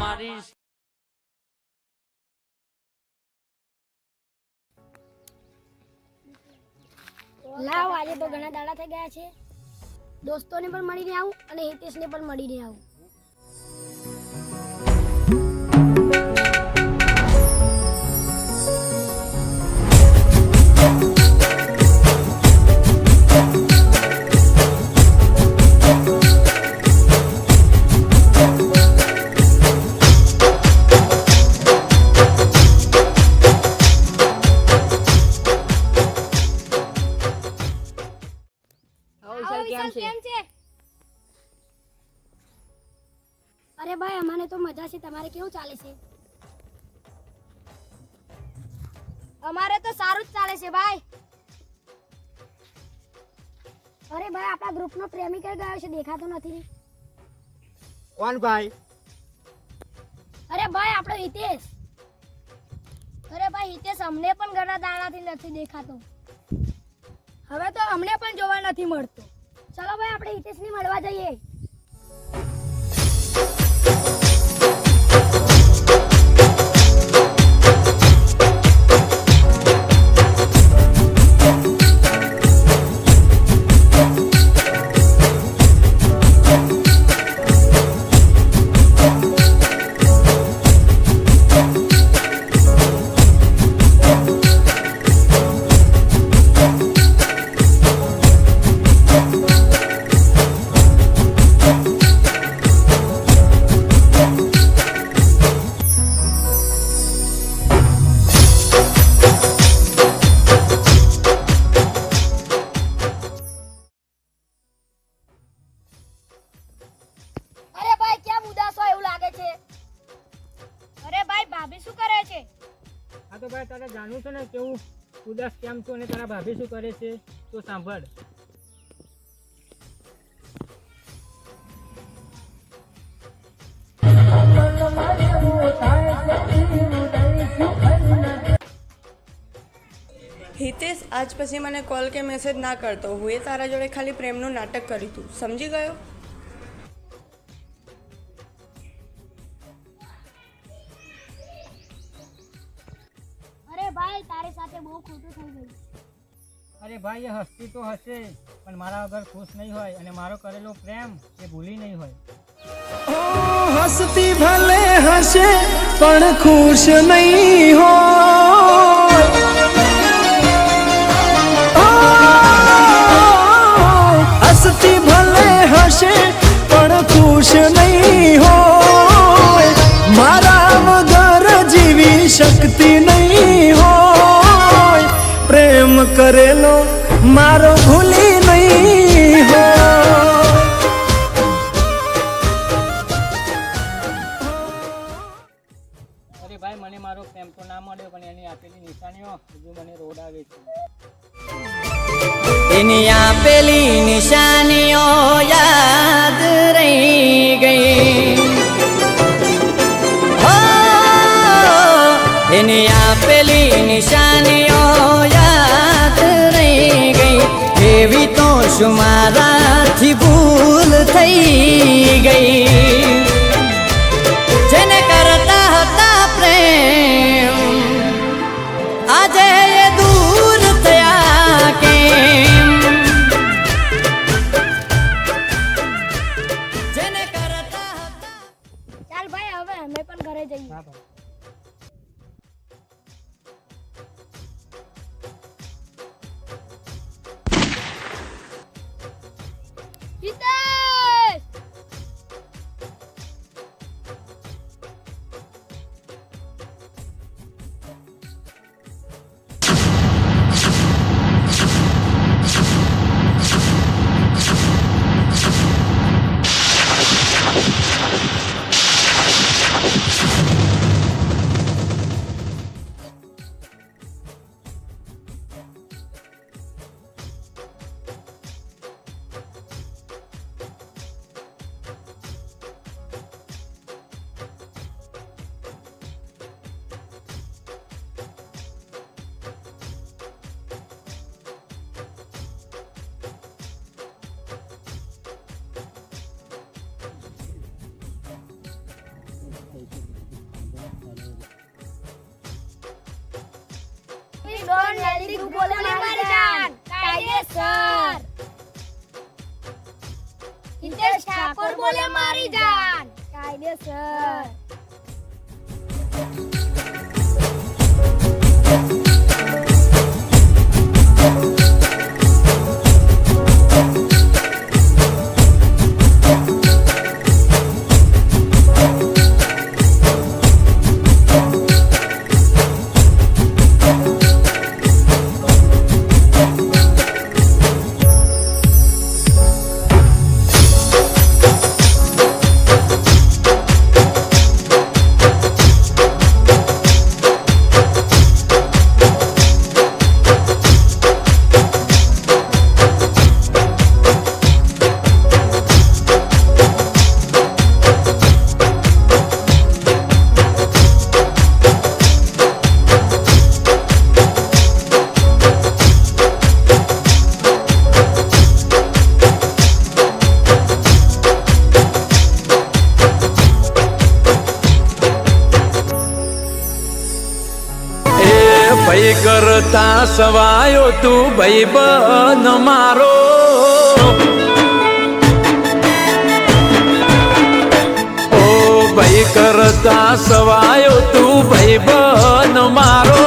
મારી લાવ, આજે તો ઘણા દાડા થઈ ગયા છે. દોસ્તોને પણ મળીને આવું અને હિતેશને પણ મળીને આવું. આવો કેમ છે? અરે ભાઈ અમારે તો મજા છે. તમારે કેવું ચાલે છે? અમારે તો સારું જ ચાલે છે ભાઈ. અરે ભાઈ આપણા ગ્રુપનો પ્રેમી કઈ ગયો છે? દેખાતો નથી. કોણ ભાઈ? અરે ભાઈ આપણો હિતેશ. અરે ભાઈ હિતેશ અમને પણ ઘણા દાડાથી નથી દેખાતો. હવે તો અમને પણ જોવા નથી મળતો. ચલો ભાઈ આપણે હિતેશને મળવા જઈએ. ભાઈ, તારે જાણવું છે ને કેવું ઉદાસ કેમ છું અને તારા ભાભી શું કરે છે? તો સાંભળ. હિતેશ, આજ પછી મને કોલ કે મેસેજ ના કરતો. હું એ તારા જોડે ખાલી પ્રેમનું નાટક કર્યું હતું સમજી ગયો? સાથે બહુ ખોટું થઈ ગયું. અરે ભાઈ એ હસતી તો હશે પણ મારા વગર ખુશ નહીં હોય અને મારો કરેલો પ્રેમ એ ભૂલી નહીં હોય. હસતી ભલે હશે પણ ખુશ નહીં હોય. હસતી ભલે હશે પણ ખુશ નહીં હોય. મારા વગર જીવી શક્તિ નહીં કરેલો મારો ભૂલી નહીં અરે ભાઈ મને મારો પ્રેમ તો ના મળ્યો પણ એની આપેલી નિશાનીઓ હજુ મને રોડ આવે છે. એની આપેલી નિશાનીઓ યાદ શું મારાથી ભૂલ થઈ ગઈ. ડોન હેલ્ધી ગ્રુપ બોલે મારી જાન કાયદેસર. હિતેશ ઠાકોર બોલે મારી જાન કાયદેસર. એ કરતા સવાયો તું ભાઈ બન મારો. ઓ ભાઈ કરતા સવાયો તું ભાઈ બન મારો.